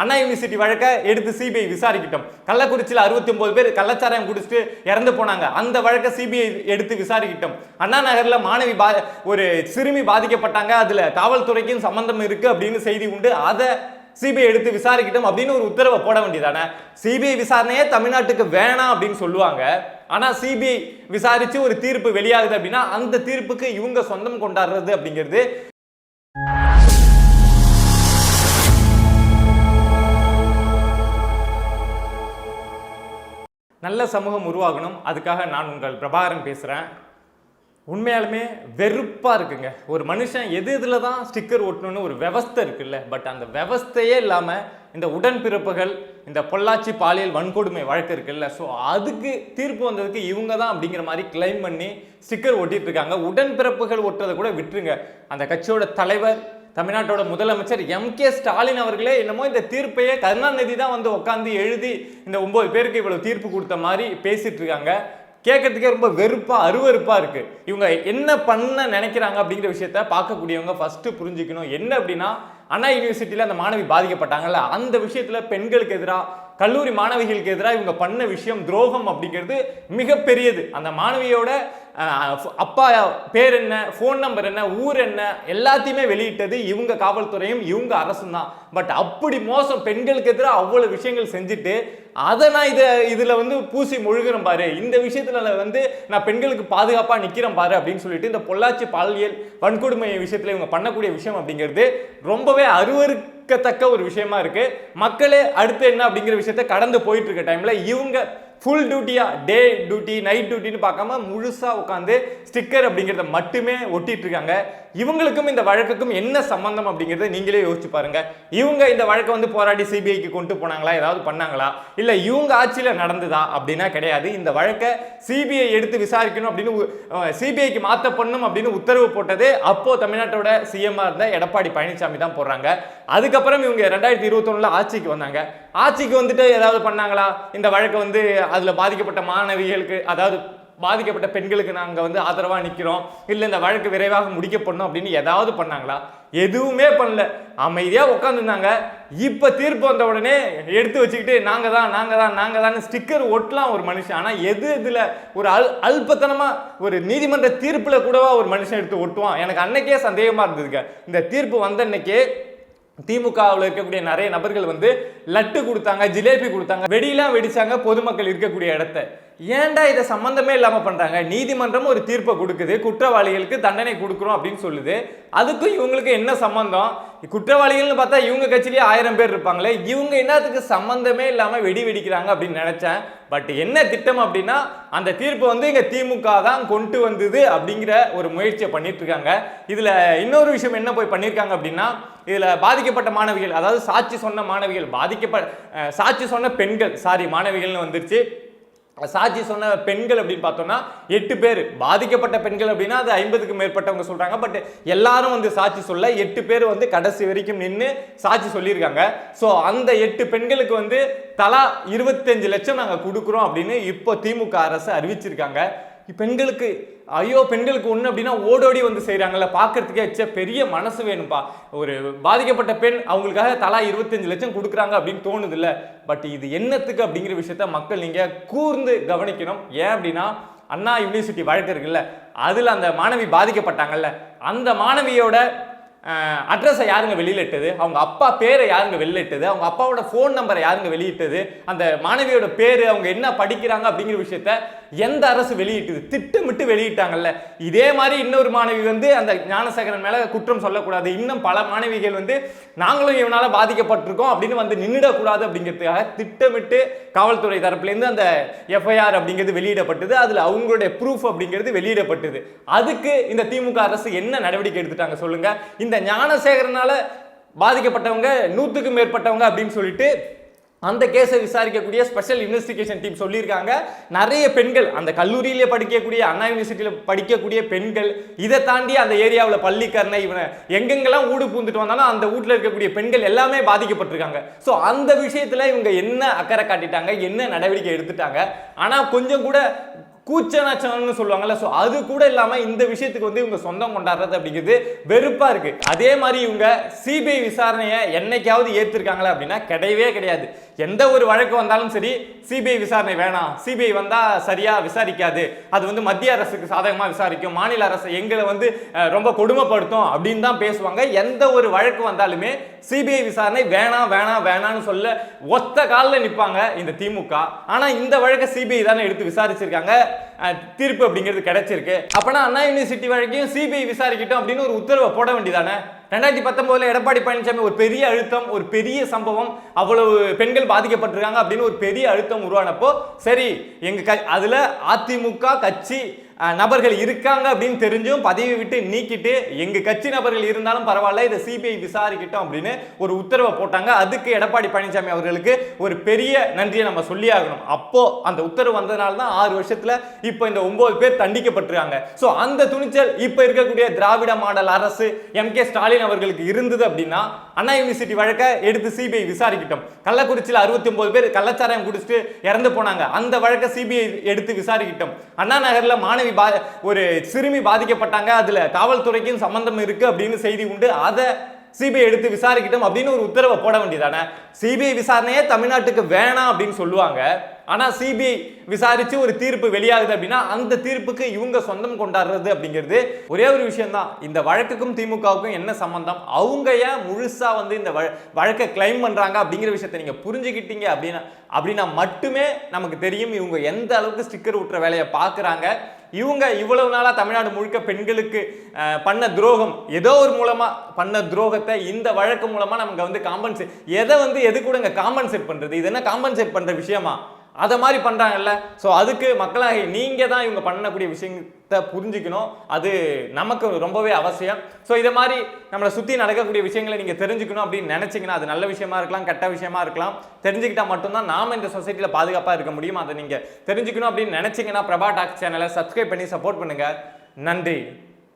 அண்ணா university வழக்கை எடுத்து CBI விசாரிக்கிட்டோம். கள்ளக்குறிச்சியில் அறுபத்தி ஒன்பது பேர் கள்ளச்சாராயம் குடிச்சிட்டு இறந்து போனாங்க. அந்த வழக்கை சிபிஐ எடுத்து விசாரிக்கிட்டோம். அண்ணா நகரில் மாணவி பா ஒரு சிறுமி பாதிக்கப்பட்டாங்க. அதில் காவல்துறைக்கும் சம்பந்தம் இருக்கு அப்படின்னு செய்தி உண்டு. அதை சிபிஐ எடுத்து விசாரிக்கட்டும் அப்படின்னு ஒரு உத்தரவை போட வேண்டியதானே? சிபிஐ விசாரணையே தமிழ்நாட்டுக்கு வேணாம் அப்படின்னு சொல்லுவாங்க. ஆனால் சிபிஐ விசாரித்து ஒரு தீர்ப்பு வெளியாகுது அப்படின்னா அந்த தீர்ப்புக்கு இவங்க சொந்தம் கொண்டாடுறது அப்படிங்கிறது நல்ல சமூகம் உருவாகணும். அதுக்காக நான் உங்கள் பிரபாகரன் பேசுகிறேன் உண்மையாலுமே வெறுப்பாக இருக்குங்க. ஒரு மனுஷன் எது இதில் தான் ஸ்டிக்கர் ஒட்டணும்னு ஒரு விவஸ்தை இருக்குல்ல. பட் அந்த விவஸ்தையே இல்லாமல் இந்த உடன்பிறப்புகள் இந்த பொள்ளாச்சி பாலியல் வன்கொடுமை வழக்கு இருக்குல்ல. ஸோ அதுக்கு தீர்ப்பு வந்ததுக்கு இவங்க தான் அப்படிங்கிற மாதிரி கிளைம் பண்ணி ஸ்டிக்கர் ஒட்டிட்டு இருக்காங்க. உடன்பிறப்புகள் ஒட்டுறதை கூட விட்டுருங்க. அந்த கட்சியோட தலைவர் தமிழ்நாட்டோட முதலமைச்சர் எம் கே ஸ்டாலின் அவர்களே என்னமோ இந்த தீர்ப்பையே கருணாநிதி தான் வந்து உட்காந்து எழுதி இந்த ஒன்பது பேருக்கு இவ்வளவு தீர்ப்பு கொடுத்த மாதிரி பேசிட்டு இருக்காங்க கேட்கறதுக்கே ரொம்ப வெறுப்பாக அருவறுப்பாக இருக்கு. இவங்க என்ன பண்ண நினைக்கிறாங்க அப்படிங்கிற விஷயத்த பார்க்கக்கூடியவங்க ஃபர்ஸ்ட் புரிஞ்சுக்கணும். என்ன அப்படின்னா அண்ணா யூனிவர்சிட்டியில் அந்த மாணவி பாதிக்கப்பட்டாங்கல்ல அந்த விஷயத்தில் பெண்களுக்கு எதிராக கல்லூரி மாணவிகளுக்கு எதிராக இவங்க பண்ண விஷயம் துரோகம் அப்படிங்கிறது மிகப்பெரியது. அந்த மாணவியோட அப்பா பேர் என்ன ஃபோன் நம்பர் என்ன ஊர் என்ன எல்லாத்தையுமே வெளியிட்டது இவங்க காவல்துறையும் இவங்க அரசும் தான். பட் அப்படி மோசம் பெண்களுக்கு எதிராக அவ்வளவு விஷயங்கள் செஞ்சுட்டு அதை நான் இதை இதில் வந்து பூசி முழுகிறேன் பாரு. இந்த விஷயத்தில் வந்து நான் பெண்களுக்கு பாதுகாப்பாக நிற்கிறேன் பாரு அப்படின்னு சொல்லிட்டு இந்த பொள்ளாச்சி பாலியல் வன்கொடுமை விஷயத்தில் இவங்க பண்ணக்கூடிய விஷயம் அப்படிங்கிறது ரொம்பவே வெட்கத்தக்க ஒரு விஷயமா இருக்கு. மக்களே அடுத்து என்ன அப்படிங்கிற விஷயத்த கடந்து போயிட்டு இருக்க டைம்ல இவங்க ஃபுல் டியூட்டியாக டே டியூட்டி நைட் டியூட்டின்னு பார்க்காம முழுசாக உட்காந்து ஸ்டிக்கர் அப்படிங்கிறத மட்டுமே ஒட்டிட்டு இருக்காங்க. இவங்களுக்கும் இந்த வழக்குக்கும் என்ன சம்பந்தம் அப்படிங்கிறத நீங்களே யோசிச்சு பாருங்க. இவங்க இந்த வழக்கை வந்து போராடி சிபிஐக்கு கொண்டு போனாங்களா? ஏதாவது பண்ணாங்களா? இல்லை இவங்க ஆட்சியில் நடந்ததா அப்படின்னா கிடையாது. இந்த வழக்கை சிபிஐ எடுத்து விசாரிக்கணும் அப்படின்னு சிபிஐக்கு மாற்ற பண்ணணும் அப்படின்னு உத்தரவு போட்டது அப்போ தமிழ்நாட்டோட சிஎம்ஆ இருந்த எடப்பாடி பழனிசாமி தான் போடுறாங்க. அதுக்கப்புறம் இவங்க ரெண்டாயிரத்தி இருபத்தொன்னுல ஆட்சிக்கு வந்தாங்க. ஆட்சிக்கு வந்துட்டு ஏதாவது பண்ணாங்களா? இந்த வழக்கை வந்து அதில் பாதிக்கப்பட்ட மாணவிகளுக்கு அதாவது பாதிக்கப்பட்ட பெண்களுக்கு நாங்கள் வந்து ஆதரவாக நிற்கிறோம் இல்லை இந்த வழக்கு விரைவாக முடிக்கப்படணும் அப்படின்னு ஏதாவது பண்ணாங்களா? எதுவுமே பண்ணல. அமைதியாக உட்காந்துருந்தாங்க இப்போ தீர்ப்பு வந்த உடனே எடுத்து வச்சுக்கிட்டு நாங்கள் தான் நாங்கள் தான் நாங்கள் தான் ஸ்டிக்கர் ஒட்டலாம் ஒரு மனுஷன். ஆனால் எது இதில் ஒரு அல் அல்பத்தனமாக ஒரு நீதிமன்ற தீர்ப்பில் கூடவா ஒரு மனுஷன் எடுத்து ஒட்டுவான்? எனக்கு அன்னைக்கே சந்தேகமாக இருந்ததுங்க. இந்த தீர்ப்பு வந்த அன்னைக்கே திமுகவில் இருக்கக்கூடிய நிறைய நபர்கள் வந்து லட்டு கொடுத்தாங்க ஜிலேபி கொடுத்தாங்க வெடியெல்லாம் வெடிச்சாங்க பொதுமக்கள் இருக்கக்கூடிய இடத்த. ஏன்டா இதை சம்மந்தமே இல்லாமல் பண்ணுறாங்க நீதிமன்றம் ஒரு தீர்ப்பை கொடுக்குது குற்றவாளிகளுக்கு தண்டனை கொடுக்குறோம் அப்படின்னு சொல்லுது. அதுக்கும் இவங்களுக்கு என்ன சம்மந்தம் குற்றவாளிகள்னு பார்த்தா இவங்க கட்சியிலேயே ஆயிரம் பேர் இருப்பாங்களே இவங்க என்னத்துக்கு சம்மந்தமே இல்லாமல் வெடி வெடிக்கிறாங்க அப்படின்னு நினச்சேன். பட் என்ன திட்டம் அப்படின்னா அந்த தீர்ப்பு வந்து இங்கே திமுக தான் கொண்டு வந்தது அப்படிங்கிற ஒரு முயற்சியை பண்ணிட்டு இருக்காங்க. இதில் இன்னொரு விஷயம் என்ன போய் பண்ணியிருக்காங்க அப்படின்னா இதில் பாதிக்கப்பட்ட மாணவிகள் அதாவது சாட்சி சொன்ன மாணவிகள் பாதிக்கப்ப சாட்சி சொன்ன பெண்கள் சாரி மாணவிகள்னு வந்துருச்சு. சாட்சி சொன்ன பெண்கள் அப்படின்னு பார்த்தோம்னா எட்டு பேர். பாதிக்கப்பட்ட பெண்கள் அப்படின்னா அது ஐம்பதுக்கு மேற்பட்டவங்க சொல்கிறாங்க பட் எல்லாரும் வந்து சாட்சி சொல்ல எட்டு பேர் வந்து கடைசி வரைக்கும் நின்று சாட்சி சொல்லியிருக்காங்க. ஸோ அந்த எட்டு பெண்களுக்கு வந்து தலா இருபத்தஞ்சு லட்சம் நாங்கள் கொடுக்குறோம் அப்படின்னு இப்போ திமுக அரசு அறிவிச்சிருக்காங்க. பெண்களுக்கு ஐயோ பெண்களுக்கு ஒன்று அப்படின்னா ஓடோடி வந்து செய்கிறாங்கல்ல பார்க்கறதுக்கே வச்ச பெரிய மனசு வேணும்ப்பா ஒரு பாதிக்கப்பட்ட பெண் அவங்களுக்காக தலா இருபத்தஞ்சு லட்சம் கொடுக்குறாங்க அப்படின்னு தோணுது இல்லை பட் இது என்னத்துக்கு அப்படிங்கிற விஷயத்த மக்கள் நீங்கள் கூர்ந்து கவனிக்கணும். ஏன் அப்படின்னா அண்ணா யூனிவர்சிட்டி வழக்கு இருக்குல்ல. அதில் அந்த மாணவி பாதிக்கப்பட்டாங்கல்ல. அந்த மாணவியோட அட்ரஸை யாருங்க வெளியிட்டது அவங்க அப்பா பேரை யாருங்க வெளியிட்டது அவங்க அப்பாவோட ஃபோன் நம்பரை யாருங்க வெளியிட்டது அந்த மாணவியோட பேர் அவங்க என்ன படிக்கிறாங்க அப்படிங்கிற விஷயத்த எந்த அரசு வெளியிட்டது? திட்டமிட்டு வெளியிட்டாங்கல்ல. இதே மாதிரி இன்னொரு மாணவி வந்து அந்த ஞானசேகரன் மேலே குற்றம் சொல்லக்கூடாது. இன்னும் பல மாணவிகள் வந்து நாங்களும் இவனால் பாதிக்கப்பட்டிருக்கோம் அப்படின்னு வந்து நின்றுடக்கூடாது அப்படிங்கிறதுக்காக திட்டமிட்டு காவல்துறை தரப்புலேருந்து அந்த எஃப்ஐஆர் அப்படிங்கிறது வெளியிடப்பட்டது. அதில் அவங்களுடைய ப்ரூஃப் அப்படிங்கிறது வெளியிடப்பட்டது. அதுக்கு இந்த திமுக அரசு என்ன நடவடிக்கை எடுத்துட்டாங்க இந்த இந்த ஞானசேகரனால் பாதிக்கப்பட்டவங்க நூற்றுக்கும் மேற்பட்டவங்க அப்படின்னு சொல்லிட்டு அந்த கேஸை விசாரிக்கக்கூடிய ஸ்பெஷல் இன்வெஸ்டிகேஷன் டீம் சொல்லியிருக்காங்க. நிறைய பெண்கள் அந்த கல்லூரியிலே படிக்கக்கூடிய அண்ணா யூனிவர்சிட்டியில் படிக்கக்கூடிய பெண்கள் இதை தாண்டி அந்த ஏரியாவில் பள்ளிக்கரணை இவனை எங்கெங்கெல்லாம் ஊடு பூந்துட்டு வந்தாலும் அந்த வீட்டில் இருக்கக்கூடிய பெண்கள் எல்லாமே பாதிக்கப்பட்டிருக்காங்க. ஸோ அந்த விஷயத்தில் இவங்க என்ன அக்கறை காட்டிட்டாங்க என்ன நடவடிக்கை எடுத்துட்டாங்க? ஆனால் கொஞ்சம் கூட கூச்சநாச்சம்னு சொல்லுவாங்கல்ல ஸோ அது கூட இல்லாமல் இந்த விஷயத்துக்கு வந்து இவங்க சொந்தம் கொண்டாடுறது அப்படிங்கிறது வெறுப்பாக இருக்குது அதே மாதிரி இவங்க சிபிஐ விசாரணையை என்னைக்காவது ஏற்றிருக்காங்களா அப்படின்னா கிடையவே கிடையாது. எந்த ஒரு வழக்கு வந்தாலும் சரி சிபிஐ விசாரணை வேணாம். சிபிஐ வந்தால் சரியாக விசாரிக்காது. அது வந்து மத்திய அரசுக்கு சாதகமாக விசாரிக்கும். மாநில அரசு எங்களை வந்து ரொம்ப கொடுமைப்படுத்தும் அப்படின்னு தான் பேசுவாங்க. எந்த ஒரு வழக்கு வந்தாலுமே சிபிஐ விசாரணை வேணாம் வேணாம் வேணாம்னு சொல்ல ஒத்த காலில் நிற்பாங்க இந்த திமுக. ஆனால் இந்த வழக்கை சிபிஐ தானே எடுத்து விசாரிச்சிருக்காங்க. தீர்ப்பு அப்படிங்கிறது கிடைச்சிருக்கு. அப்பனா அண்ணா யூனிவர்சிட்டி வழக்கையும் சிபிஐ விசாரிக்கட்டும் அப்படின்னு ஒரு உத்தரவை போட வேண்டியதானே? ரெண்டாயிரத்தி பத்தொன்பதுல எடப்பாடி பழனிசாமி ஒரு பெரிய அழுத்தம் ஒரு பெரிய சம்பவம் அவ்வளவு பெண்கள் பாதிக்கப்பட்டிருக்காங்க அப்படின்னு ஒரு பெரிய அழுத்தம் உருவானப்போ சரி எங்க க அதுல அதிமுக கட்சி நபர்கள் இருக்காங்க அப்படின்னு தெரிஞ்சும் பதவி விட்டு நீக்கிட்டு எங்க கட்சி நபர்கள் இருந்தாலும் பரவாயில்ல இதை சிபிஐ விசாரிக்கிட்டோம் அப்படின்னு ஒரு உத்தரவை போட்டாங்க. அதுக்கு எடப்பாடி பழனிசாமி அவர்களுக்கு ஒரு பெரிய நன்றியை நம்ம சொல்லி ஆகணும் அப்போ அந்த உத்தரவு வந்ததுனால தான் ஆறு வருஷத்துல இப்போ இந்த ஒன்பது பேர் தண்டிக்கப்பட்டிருக்காங்க. ஸோ அந்த துணிச்சல் இப்போ இருக்கக்கூடிய திராவிட மாடல் அரசு எம் கே ஸ்டாலின் அவர்களுக்கு இருந்தது அப்படின்னா அண்ணா யூனிவர்சிட்டி வழக்கை எடுத்து சிபிஐ விசாரிக்கட்டும். கள்ளக்குறிச்சியில் அறுபத்தி ஒன்பது பேர் கள்ளச்சாராயம் குடிச்சிட்டு இறந்து போனாங்க. அந்த வழக்கை சிபிஐ எடுத்து விசாரிக்கட்டும். அண்ணா நகரில் மாணவி பா ஒரு சிறுமி பாதிக்கப்பட்டாங்க அதில் காவல்துறைக்கும் சம்மந்தம் இருக்கு அப்படின்னு செய்தி உண்டு. அதை சிபிஐ எடுத்து விசாரிக்கட்டும் அப்படின்னு ஒரு உத்தரவை போட வேண்டியதானே? சிபிஐ விசாரணையே தமிழ்நாட்டுக்கு வேணாம் அப்படின்னு சொல்லுவாங்க. ஆனால் சிபிஐ விசாரிச்சு ஒரு தீர்ப்பு வெளியாகுது அப்படின்னா அந்த தீர்ப்புக்கு இவங்க சொந்தம் கொண்டாடுறது அப்படிங்கிறது ஒரே ஒரு விஷயம்தான். இந்த வழக்குக்கும் திமுகவுக்கும் என்ன சம்பந்தம்? அவங்க ஏன் முழுசா வந்து இந்த வழ- வழக்கை கிளைம் பண்ணுறாங்க அப்படிங்கிற விஷயத்தை நீங்கள் புரிஞ்சுக்கிட்டீங்க அப்படின்னா அப்படின்னா மட்டுமே நமக்கு தெரியும். இவங்க எந்த அளவுக்கு ஸ்டிக்கர் ஊட்டுற வேலையை பார்க்குறாங்க. இவங்க இவ்வளவு நாளாக தமிழ்நாடு முழுக்க பெண்களுக்கு பண்ண துரோகம் ஏதோ ஒரு மூலமாக பண்ண துரோகத்தை இந்த வழக்கு மூலமாக நமக்கு வந்து காம்பன்சேட் எதை வந்து எது கூட இங்க காம்பன்சேட் பண்ணுறது இது என்ன காம்பன்சேட் பண்ணுற விஷயமா? அதை மாதிரி பண்ணுறாங்கல்ல ஸோ அதுக்கு மக்களாகி நீங்கள் தான் இவங்க பண்ணக்கூடிய விஷயத்தை புரிஞ்சுக்கணும். அது நமக்கு ரொம்பவே அவசியம். ஸோ இதை மாதிரி நம்மளை சுற்றி நடக்கக்கூடிய விஷயங்களை நீங்கள் தெரிஞ்சுக்கணும் அப்படின்னு நினச்சிங்கன்னா அது நல்ல விஷயமா இருக்கலாம் கெட்ட விஷயமா இருக்கலாம். தெரிஞ்சுக்கிட்டால் மட்டும்தான் நாம் இந்த சொசைட்டியில் பாதுகாப்பாக இருக்க முடியும்? அதை நீங்கள் தெரிஞ்சுக்கணும் அப்படின்னு நினச்சிங்கன்னா பிரபா டாக் சேனலை சப்ஸ்கிரைப் பண்ணி சப்போர்ட் பண்ணுங்கள் நன்றி.